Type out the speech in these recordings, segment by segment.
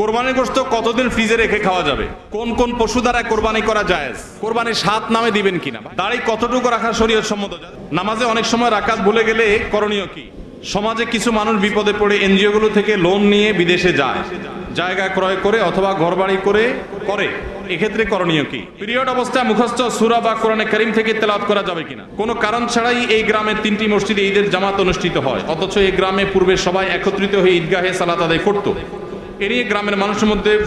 কোরবানির গোস্ত কতদিন ফ্রিজে রেখে খাওয়া যাবে? কোন কোন পশু দ্বারা কোরবানি করা যায় কোরবানির সাত নামে দিবেন কিনা? দাড়ি কতটুকু রাখা শরীয়ত সম্মত নামাজে অনেক সময় রাকাত ভুলে গেলে করণীয় কি? সমাজে কিছু মানুষ বিপদে পড়ে এনজিও গুলো থেকে লোন নিয়ে বিদেশে যায়। জায়গা ক্রয় করে অথবা ঘরবাড়ি করে করে। এক্ষেত্রে করণীয় কি? পিরিয়ড অবস্থায় মুখস্থ সুরা বা কোরআনে করিম থেকে তেলাওয়াত করা যাবে কিনা? কোনো কারণ ছাড়াই এই গ্রামের তিনটি মসজিদে ঈদের জামাত অনুষ্ঠিত হয়। অথচ এই গ্রামে পূর্বে সবাই একত্রিত হয়ে ঈদগাহে সালাত আদায় করতো। এ নিয়ে গ্রামের মানুষের মধ্যে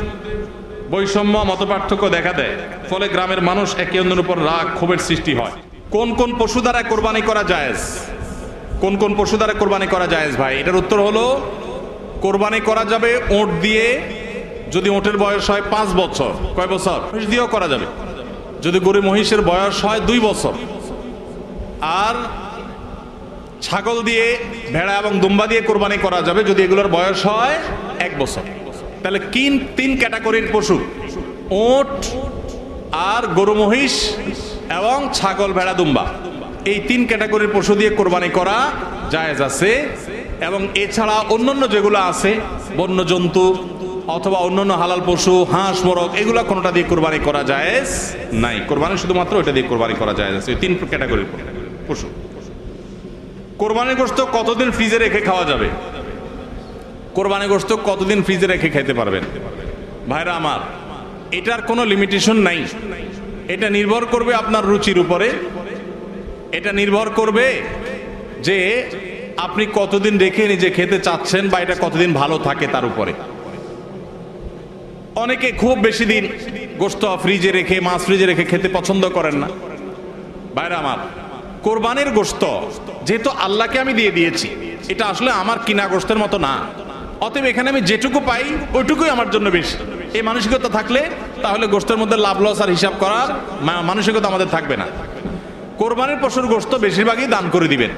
বৈষম্য, মতপার্থক্য দেখা দেয়। ফলে গ্রামের মানুষ একে অন্যের উপর রাগ, ক্ষোভের সৃষ্টি হয়। কোন কোন পশু দ্বারা কোরবানি করা জায়েজ? কোন কোন পশু দ্বারা কোরবানি করা জায়েজ ভাই? এটার উত্তর হলো, কোরবানি করা যাবে ওঁট দিয়ে, যদি ওঁটের বয়স হয় পাঁচ বছর। কয় বছর? মহিষ দিয়েও করা যাবে। যদি গরু মহিষের বয়স হয় দুই বছর। আর ছাগল দিয়ে, ভেড়া এবং দুম্বা দিয়ে কোরবানি করা যাবে যদি এগুলোর বয়স হয় এক বছর। তাহলে কিন তিন ক্যাটাগরির পশু? ওট আর গরু, মহিষ এবং ছাগল, ভেড়া, দুম্বা। এই তিন ক্যাটাগরির পশু দিয়ে কোরবানি করা জায়েজ আছে এবং এছাড়া অন্যান্য যেগুলো আছে বন্য জন্তু অথবা অন্যান্য হালাল পশু, হাঁস, মোরগ, এগুলো কোনোটা দিয়ে কোরবানি করা জায়েজ নাই। কোরবানি শুধুমাত্র ওইটা দিয়ে কোরবানি করা জায়েজ আছে তিন ক্যাটাগরির পশু। কোরবানির গোস্ত কতদিন ফ্রিজে রেখে খাওয়া যাবে? কোরবানির গোস্ত কতদিন ফ্রিজে রেখে খেতে পারবেন? ভাইরা আমার, এটার কোনো লিমিটেশন নাই। এটা নির্ভর করবে আপনার রুচির উপরে। এটা নির্ভর করবে যে আপনি কতদিন রেখে নিজে খেতে চাচ্ছেন বা এটা কতদিন ভালো থাকে তার উপরে। অনেকে খুব বেশি দিন গোস্ত ফ্রিজে রেখে, মাছ ফ্রিজে রেখে খেতে পছন্দ করেন না। বাইরে আমার, কোরবানের গোস্ত যেহেতু আল্লাহকে আমি দিয়ে দিয়েছি, এটা আসলে আমার কিনা গোস্তের মতো না। অতএব এখানে আমি যেটুকু পাই, ওইটুকুই আমার জন্য বেশি। এই মানসিকতা থাকলে তাহলে গোস্তের মধ্যে লাভ লস আর হিসাব করার মানসিকতা আমাদের থাকবে না। কোরবানির পশুর গোস্ত বেশিরভাগই দান করে দিবেন।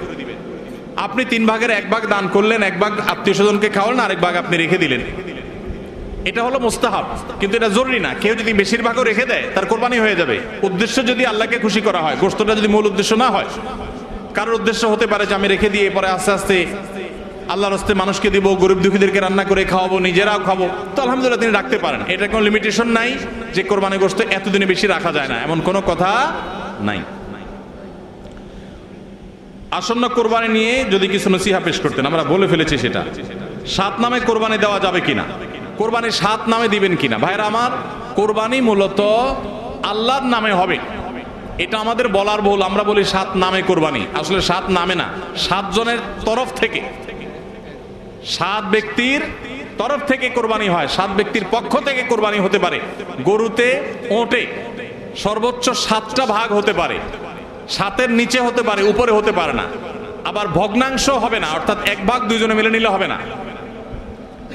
আপনি তিন ভাগের এক ভাগ দান করলেন, এক ভাগ আত্মীয় স্বজনকে খাওয়ালেন আরেক ভাগ আপনি রেখে দিলেন। এটা হলো মুস্তাহাব, কিন্তু এটা জরুরি না। কেউ যদি বেশিরভাগও রেখে দেয়, তার কোরবানি হয়ে যাবে। উদ্দেশ্য যদি আল্লাহকে খুশি করা হয় গোস্তটা যদি মূল উদ্দেশ্য না হয়, কারোর উদ্দেশ্য হতে পারে যে আমি রেখে দিয়ে পরে আস্তে আস্তে আল্লাহর হস্তে মানুষকে দিব, গরিব দুঃখীদেরকে রান্না করে খাওয়াবো, নিজেরাও খাব। তো আলহামদুলিল্লাহ তিনি রাখতে পারেন। এটা কোনো লিমিটেশন নাই যে কোরবানি গোস্ত এতদিনে বেশি রাখা যায় না, এমন কোনো কথা নাই। আসন্ন কোরবানি নিয়ে যদি কিছু নসিহা পেশ করতেন, আমরা বলে ফেলেছি সেটা। সাত নামে কোরবানি দেওয়া যাবে কিনা? কোরবানি সাত নামে দিবেন কিনা? ভাইরা আমার, কোরবানি মূলত আল্লাহর নামে হবে। এটা আমাদের বলার ভুল, আমরা বলি সাত নামে কোরবানি। আসলে সাত নামে না, সাতজনের তরফ থেকে। সাত ব্যক্তির তরফ থেকে কোরবানি হয়, সাত ব্যক্তির পক্ষ থেকে কোরবানি হতে পারে। গরুতে ওটে, সর্বোচ্চ সাতটা ভাগ হতে পারে। সাতের নিচে হতে পারে, উপরে হতে পারে না। আবার ভগ্নাংশ হবে না, অর্থাৎ এক ভাগ দুইজনে মিলে নিলে হবে না।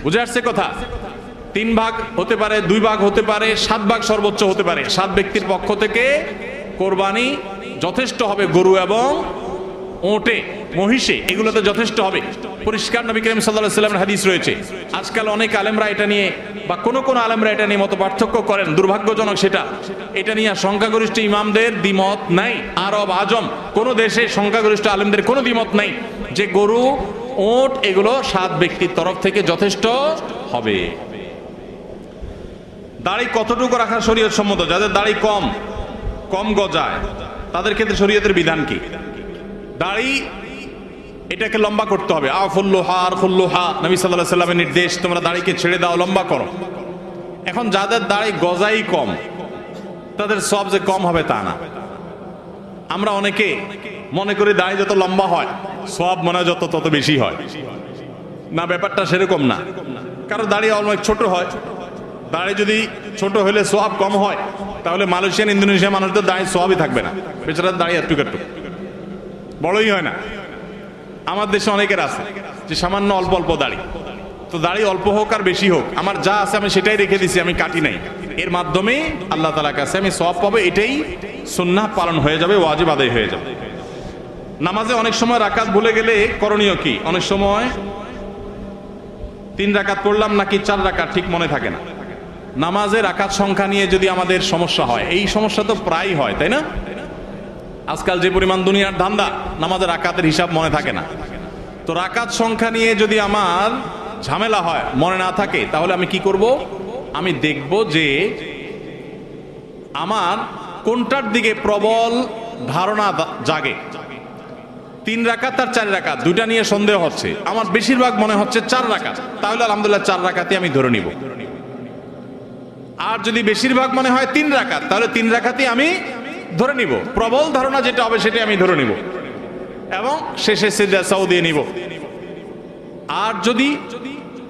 বুঝে আসছে কথা? তিন ভাগ হতে পারে, দুই ভাগ হতে পারে, সাত ভাগ সর্বোচ্চ হতে পারে। সাত ব্যক্তির পক্ষ থেকে কোরবানি যথেষ্ট হবে গরু এবং ওটে, মহিষে, এগুলোতে যথেষ্ট হবে। পরিষ্কার নবী করিম সাল্লাহ সাল্লামের হাদিস রয়েছে। আজকাল অনেক আলেমরা এটা নিয়ে বা কোনো কোনো আলেমরা এটা নিয়ে মত পার্থক্য করেন, দুর্ভাগ্যজনক সেটা। এটা নিয়ে সংখ্যাগরিষ্ঠ ইমামদের দ্বিমত নাই। আরব, আজম, কোনো দেশে সংখ্যাগরিষ্ঠ আলেমদের কোনো দ্বিমত নাই যে গরু, ওট এগুলো সাত ব্যক্তির তরফ থেকে যথেষ্ট হবে। দাড়ি কতটুকু রাখা শরীয়ত সম্মত? যাদের দাড়ি কম কম গজায়, তাদের ক্ষেত্রে শরীয়তের বিধান কি? দাড়ি এটাকে লম্বা করতে হবে। আ ফুল্লুহা আর ফুল্লুহা নবী সাল্লাহ সাল্লামের নির্দেশ, তোমরা দাড়িকে ছেড়ে দাও, লম্বা করো। এখন যাদের দাড়ি গজাই কম, তাদের সব যে কম হবে তা না। আমরা অনেকে মনে করি দাড়ি যত লম্বা হয়, সব মনে যত তত বেশি হয়। না, ব্যাপারটা সেরকম না। কারও দাড়ি অনেক ছোট হয়, দাড়ি যদি ছোট হলে সোয়াব কম হয়, তাহলে মালয়েশিয়ান ইন্দোনেশিয়া মানুষদের দাড়ি সোয়াবই থাকবে না। বেচারার দাড়ি একটু একটু। বড়ই হয় না। আমার দেশে অনেকের আছে যে সামান্য অল্প অল্প দাড়ি। তো দাড়ি অল্প হোক আর বেশি হোক, আমার যা আছে আমি সেটাই রেখে দিছি, আমি কাটি নাই। এর মাধ্যমে আল্লাহ তালার কাছে আমি সব পাবো, এটাই সুন্নাহ পালন হয়ে যাবে, ওয়াজিব আদায় হয়ে যাবে। নামাজে অনেক সময় রাকাত ভুলে গেলে করণীয় কি? অনেক সময় তিন রাকাত পড়লাম নাকি চার রাকাত ঠিক মনে থাকে না। নামাজে রাকাত সংখ্যা নিয়ে যদি আমাদের সমস্যা হয়, এই সমস্যা তো প্রায় হয়, তাই না? আজকাল যে পরিমাণ দুনিয়ার ধান্দা, নামাজের রাকাতের হিসাব মনে থাকে না। তো রাকাত সংখ্যা নিয়ে যদি আমার ঝামেলা হয়, মনে না থাকে, তাহলে আমি কি করব? আমি দেখব যে আমার কোনটার দিকে প্রবল ধারণা জাগে। তিন রাকাত আর চার রাকাত, দুইটা নিয়ে সন্দেহ হচ্ছে। আমার বেশিরভাগ মনে হচ্ছে চার রাকাত। তাহলে আলহামদুলিল্লাহ চার রাকাতে আমি ধরে নিব। আর যদি বেশিরভাগ মনে হয় তিন রাকাত, তাহলে তিন রাকাতে আমি ধরে নিব। প্রবল ধারণা যেটা হবে সেটা আমি ধরে নিব। এবং শেষে সেদাসাও দিয়ে নিব। আর যদি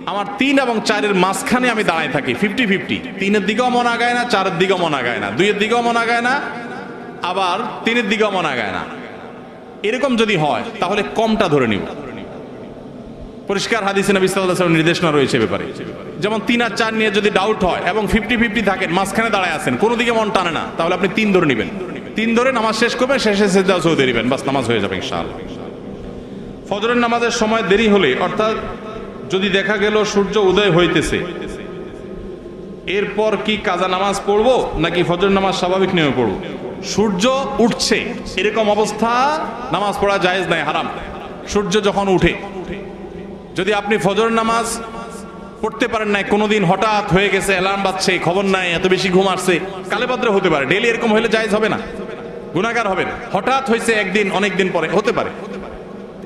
আমার তিন এবং চারের মাঝখানে আমি দাঁড়ায় থাকি ফিফটি ফিফটি তিনের দিকেও মন আগায় না, চারের দিকেও মন আগায় না। দুইয়ের দিকেও মন আগায় না, আবার তিনের দিকেও মন আগায় না। এরকম যদি হয়, তাহলে কমটা ধরে নিব। পরিষ্কার হাদিসে নবী নির্দেশনা রয়েছে ব্যাপারে। যেমন তিন আর চার নিয়ে যদি ডাউট হয় এবং ফিফটি ফিফটি থাকেন, মাঝখানে দাঁড়ায় আছেন, কোনো দিকে মন টানে না, তাহলে আপনি তিন ধরে নেবেন। তিন ধরে নামাজ শেষ করবেন, শেষে সেজদা সৌদি দিবেন বাস, নামাজ হয়ে যাবে ইনশাআল্লাহ। ফজরের নামাজের সময় দেরি হলে, অর্থাৎ যদি দেখা গেল সূর্য উদয় হইতেছে, এরপর কি কাজা নামাজ পড়ব, নাকি ফজর নামাজ স্বাভাবিক নিয়মে পড়ব? সূর্য উঠছে, এরকম অবস্থা, নামাজ পড়া জায়েজ নাই, হারাম। সূর্য যখন উঠে, যদি আপনি ফজর নামাজ পড়তে পারেন নাই, কোনোদিন হঠাৎ হয়ে গেছে, অ্যালার্ম বাজছে, খবর নাই, এত বেশি ঘুম আসছে কালে ভদ্রে হতে পারে ডেলি এরকম হলে জায়েজ হবে না। গুণাগার হবে না হঠাৎ হয়েছে একদিন অনেক দিন পরে, হতে পারে।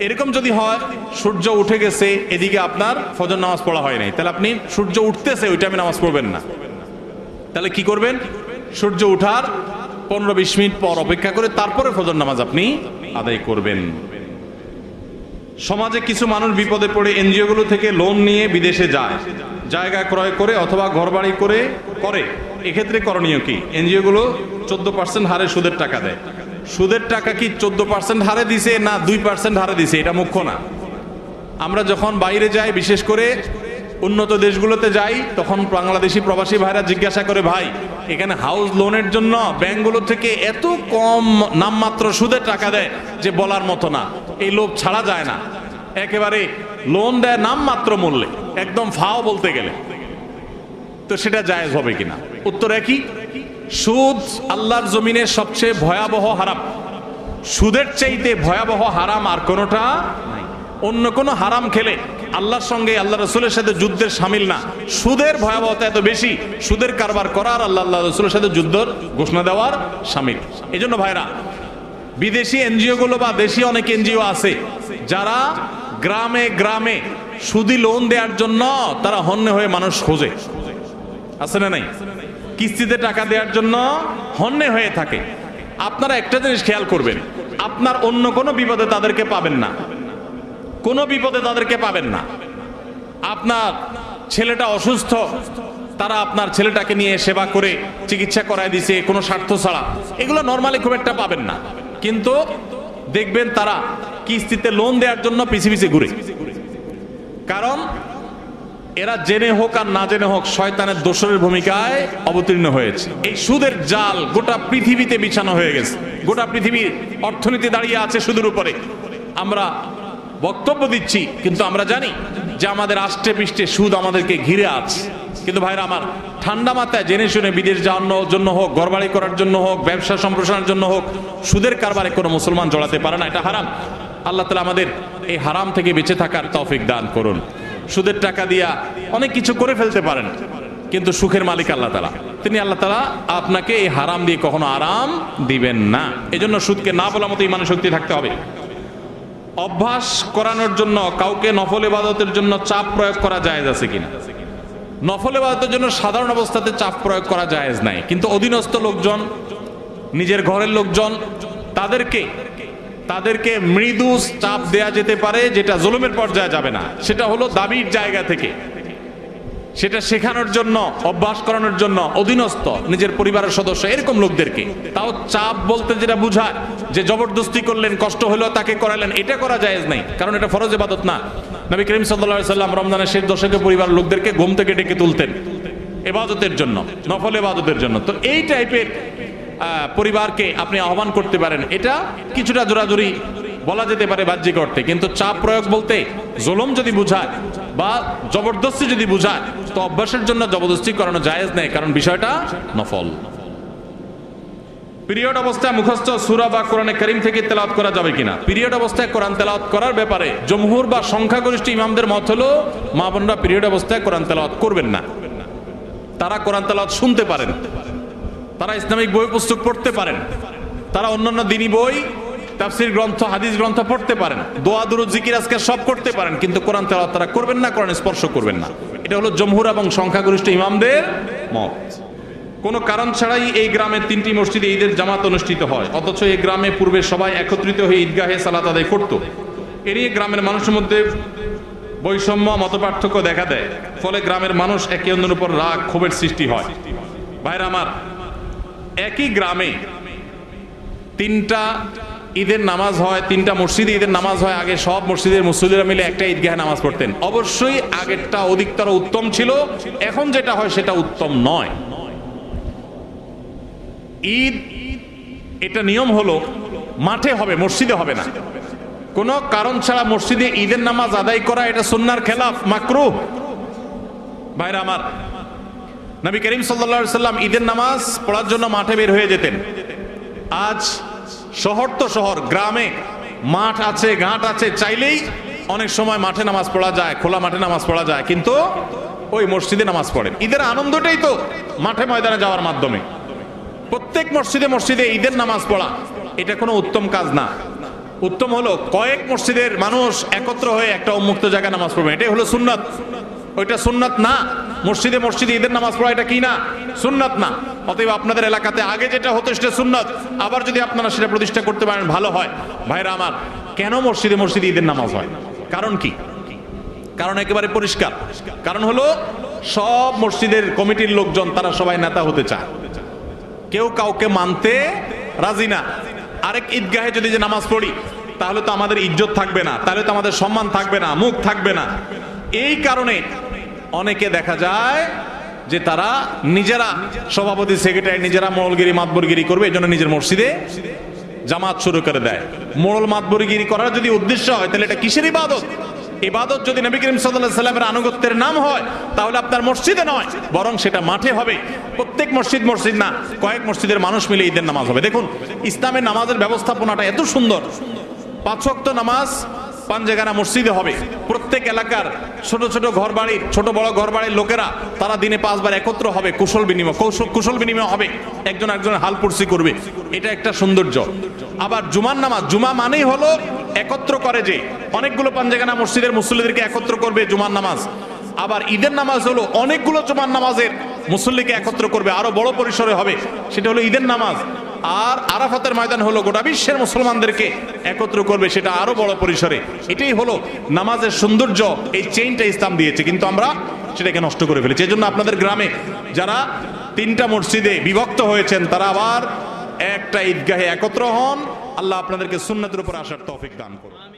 এরকম যদি হয়, সূর্য উঠে গেছে, এদিকে আপনার ফজর নামাজ পড়া হয় নাই। তাহলে আপনি সূর্য উঠতেছে, ওই টাইমে নামাজ পড়বেন না। তাহলে কি করবেন? সূর্য উঠার পনেরো বিশ মিনিট পর অপেক্ষা করে তারপরে ফজর নামাজ আপনি আদায় করবেন। সমাজে কিছু মানুষ বিপদে পড়ে, এনজিওগুলো থেকে লোন নিয়ে বিদেশে যায়। জায়গা ক্রয় করে অথবা ঘরবাড়ি করে করে। এক্ষেত্রে করণীয় কি? এনজিওগুলো চোদ্দ পার্সেন্ট হারে সুদের টাকা দেয়। সুদের টাকা কি চোদ্দ পার্সেন্ট হারে দিছে না দুই পার্সেন্ট হারে দিছে? এটা মুখ্য না। আমরা যখন বাইরে যাই, বিশেষ করে উন্নত দেশগুলোতে যাই, তখন বাংলাদেশি প্রবাসী ভাইরা জিজ্ঞাসা করে, ভাই, এখানে হাউস লোনের জন্য ব্যাংকগুলো থেকে এত কম নামমাত্র সুদের টাকা দেয় যে বলার মতো না। এই লোভ ছাড়া যায় না। একেবারে লোন দেয় নাম মাত্র মূল্যে, একদম ফাও বলতে গেলে। তো সেটা জায়েজ হবে কিনা? উত্তর একই, সুদ আল্লাহর জমিনের সবচেয়ে ভয়াবহ হারাম। সুদের চাইতে ভয়াবহ হারাম আর কোনোটা অন্য কোনো হারাম খেলে আল্লাহর সঙ্গে আল্লাহ রসুলের সাথে যুদ্ধের সামিল না। সুদের ভয়াবহতা এত বেশি, সুদের কারবার করার আল্লাহ আল্লাহ রসুলের সাথে যুদ্ধর ঘোষণা দেওয়ার সামিল। এই জন্য ভাইরা, বিদেশি এনজিও গুলো বা দেশি অনেক এনজিও আছে, যারা গ্রামে গ্রামে সুদি লোন দেওয়ার জন্য তারা হন্যে হয়ে মানুষ খোঁজে। আছে না নাই? কিস্তিতে টাকা দেওয়ার জন্য হন্যে হয়ে থাকে। আপনারা একটা জিনিস খেয়াল করবেন, আপনার অন্য কোনো বিপদে তাদেরকে পাবেন না। কোনো বিপদে তাদেরকে পাবেন না। আপনার ছেলেটা অসুস্থ, তারা আপনার ছেলেটাকে নিয়ে সেবা করে চিকিৎসা করায় দিছে, কোনো স্বার্থ ছাড়া। এগুলো নর্মালি খুব একটা পাবেন না। কিন্তু দেখবেন তারা কিস্তিতে লোন দেওয়ার জন্য পিছি পিছি ঘুরে। কারণ এরা জেনে হোক আর না জেনে হোক শয়তানের দোসরের ভূমিকায় অবতীর্ণ হয়েছে। এই সুদের জাল গোটা পৃথিবীতে বিছানো হয়ে গেছে। গোটা পৃথিবীর অর্থনীতি দাঁড়িয়ে আছে সুদের উপরে। আমরা বক্তব্য দিচ্ছি, কিন্তু আমরা জানি যে আমাদের আষ্টে পৃষ্ঠে সুদ আমাদেরকে ঘিরে আছে। কিন্তু ভাইরা আমার, ঠান্ডা মাথায় জেনে শুনে বিদেশ যাওয়ার জন্য হোক, ঘরবাড়ি করার জন্য হোক, ব্যবসা সম্প্রসারণের জন্য হোক, সুদের কারবারে কোনো মুসলমান জড়াতে পারে না, এটা হারাম। আল্লাহ তালা আমাদের এই হারাম থেকে বেঁচে থাকার তৌফিক দান করুন। সুদের টাকা দিয়া অনেক কিছু করে ফেলতে পারেন, কিন্তু সুখের মালিক আল্লাহ তালা তিনি আল্লাহ তালা আপনাকে এই হারাম দিয়ে কখনো আরাম দিবেন না। এজন্য সুদকে না বলা মতো ইমান শক্তি থাকতে হবে। অভ্যাস করানোর জন্য কাউকে নফল ইবাদতের জন্য চাপ প্রয়োগ করা জায়েজ আছে কিনা? নফল ইবাদতের জন্য সাধারণ অবস্থাতে চাপ প্রয়োগ করা জায়েজ নাই। কিন্তু অধীনস্থ লোকজন, নিজের ঘরের লোকজন, তাদেরকে তাদেরকে মৃদু চাপ দেয়া যেতে পারে, যেটা জুলুমের পর্যায়ে যাবে না। সেটা হলো দাবির জায়গা থেকে। সেটা শেখানোর জন্য, অভ্যাস করানোর জন্য অধীনস্থ নিজের পরিবারের সদস্য, এরকম লোকদেরকে। তাও চাপ বলতে যেটা বুঝায়, যে জবরদস্তি করলেন, কষ্ট হলো, তাকে করালেন, এটা করা যায় নাই, কারণ এটা ফরজ ইবাদত না। নবী করিম সাল্লাল্লাহু সাল্লাম রমজানের শেষ দশকে পরিবার লোকদেরকে ঘুম থেকে ডেকে তুলতেন। এবাদতের জন্য, নফল এবাদতের জন্য। তো এই টাইপের পরিবারকে আপনি আহ্বান করতে পারেন। এটা কিছুটা জোরাজুরি বলা যেতে পারে বাহ্যিক অর্থে। কিন্তু চাপ প্রয়োগ বলতে জোলম যদি বুঝায় বা জবরদস্তি যদি বুঝায়, তো অভ্যাসের জন্য জবরদস্তি করানো জায়েজ নেই, কারণ বিষয়টা নফল। পিরিয়ড অবস্থায় মুখস্থ সুরা বা কোরআনে করিম থেকে তেলাওয়াত করা যাবে কিনা? পিরিয়ড অবস্থায় কোরআন তেলাওয়াত করার ব্যাপারে জমহুর বা সংখ্যাগরিষ্ঠ ইমামদের মত হলো, মা বোনরা পিরিয়ড অবস্থায় কোরআন তেলাওয়াত করবেন না। তারা কোরআন তেলাওয়াত শুনতে পারেন। তারা ইসলামিক বই পুস্তক পড়তে পারেন। তারা অন্যান্য দিনী বই, তাফসির গ্রন্থ, হাদিস গ্রন্থ পড়তে পারেন। দোয়া দুরু জিকির আজকে সব করতে পারেন, কিন্তু কোরআন তেলাওয়াত তারা করবেন না, কোরআন স্পর্শ করবেন না। এটা হলো জমহুর এবং সংখ্যাগরিষ্ঠ ইমামদের মত। কোনো কারণ ছাড়াই এই গ্রামের তিনটি মসজিদে ঈদের জামাত অনুষ্ঠিত হয়, অথচ এই গ্রামে পূর্বে সবাই একত্রিত হয়ে ঈদগাহে সালাত আদায় করত। এ নিয়ে গ্রামের মানুষের মধ্যে বৈষম্য, মতপার্থক্য দেখা দেয়, ফলে গ্রামের মানুষ একে অন্যের উপর রাগ, ক্ষোভের সৃষ্টি হয়। ভাইরা আমার একই গ্রামে তিনটা ঈদের নামাজ হয়, তিনটা মসজিদে ঈদের নামাজ হয়, আগে সব মসজিদের মুসল্লিরা মিলে একটা ঈদগাহে নামাজ পড়তেন। অবশ্যই আগেরটা অধিকতর উত্তম ছিল, এখন যেটা হয় সেটা উত্তম নয়। ঈদ, এটা নিয়ম হলো, মাঠে হবে, মসজিদে হবে না। কোনো কারণ ছাড়া মসজিদে ঈদের নামাজ আদায় করা, এটা সুন্নার খেলাফ মাকরু ভাইরা আমার নবী করিম সাল্লা সাল্লাম ঈদের নামাজ পড়ার জন্য মাঠে বের হয়ে যেতেন। আজ শহর তো শহর, গ্রামে মাঠ আছে, ঘাট আছে, চাইলেই অনেক সময় মাঠে নামাজ পড়া যায়, খোলা মাঠে নামাজ পড়া যায়, কিন্তু ওই মসজিদে নামাজ পড়েন। ঈদের আনন্দটাই তো মাঠে ময়দানে যাওয়ার মাধ্যমে। প্রত্যেক মসজিদে মসজিদে ঈদের নামাজ পড়া, এটা কোনো উত্তম কাজ না। উত্তম হলো কয়েক মসজিদের মানুষ একত্র হয়ে একটা উন্মুক্ত জায়গায় নামাজ পড়বে এটাই হলো সুন্নাত। ওইটা সুন্নাত না মসজিদে মসজিদে ঈদের নামাজ পড়া এটা কি না? সুন্নাত না। অতএব আপনাদের এলাকাতে আগে যেটা হতো সেটা সুন্নাত। আবার যদি আপনারা সেটা প্রতিষ্ঠা করতে পারেন, ভালো হয়। ভাইরা আমার, কেন মসজিদে মসজিদে ঈদের নামাজ হয়? কারণ কি? কারণ একেবারে পরিষ্কার। কারণ হলো, সব মসজিদের কমিটির লোকজন, তারা সবাই নেতা হতে চায়। কেউ কাউকে মানতে রাজি না। আরেক ঈদগাহে যদি যে নামাজ পড়ি, তাহলে তো আমাদের ইজ্জত থাকবে না, তাহলে তো আমাদের সম্মান থাকবে না, মুখ থাকবে না। এই কারণে অনেকে দেখা যায় যে তারা নিজেরা সভাপতি, সেক্রেটারি, নিজেরা মোড়লগিরি মাতবরগিরি করবে এই জন্য নিজের মসজিদে জামাত শুরু করে দেয়। মোড়ল মাতবরগিরি করার যদি উদ্দেশ্য হয়, তাহলে এটা কিসের ইবাদত? ইবাদত যদি নবী করিম আলাইহি সাল্লামের আনুগত্যের নাম হয়, তাহলে আপনার মসজিদে নয়, বরং সেটা মাঠে হবে। প্রত্যেক মসজিদ মসজিদ না, কয়েক মসজিদের মানুষ মিলে ঈদের নামাজ হবে। দেখুন, ইসলামের নামাজের ব্যবস্থাপনাটা এত সুন্দর। পাঁচ ওয়াক্ত পাঞ্জেগানা মসজিদে হবে। প্রত্যেক এলাকার ছোট ছোট ঘর বাড়ির ছোট বড় ঘর বাড়ির লোকেরা তারা দিনে পাঁচবার একত্র হবে, কুশল বিনিময়, কৌশল কুশল বিনিময় হবে। একজন একজনের হালপুরসি করবে। এটা একটা সৌন্দর্য। আবার জুমার নামাজ জুমা মানেই হলো একত্র করে যে অনেকগুলো পাঞ্জেগানা মসজিদের মুসল্লিদেরকে একত্র করবে জুমার নামাজ। আবার ঈদের নামাজ হলো অনেকগুলো জুমার নামাজের মুসল্লিকে একত্র করবে, আরও বড় পরিসরে হবে। সেটা হলো ঈদের নামাজ। আর আরাফাতের ময়দান হলো গোটা বিশ্বের মুসলমানদেরকে একত্র করবে সেটা আরও বড় পরিসরে। এটাই হলো নামাজের সৌন্দর্য, এই চেইনটা ইসলাম দিয়েছে। কিন্তু আমরা সেটাকে নষ্ট করে ফেলেছি। এই জন্য আপনাদের গ্রামে যারা তিনটা মসজিদে বিভক্ত হয়েছেন, তারা আবার একটা ঈদগাহে একত্র হন। আল্লাহ আপনাদেরকে সুন্নতের উপর আসার তৌফিক দান করুন।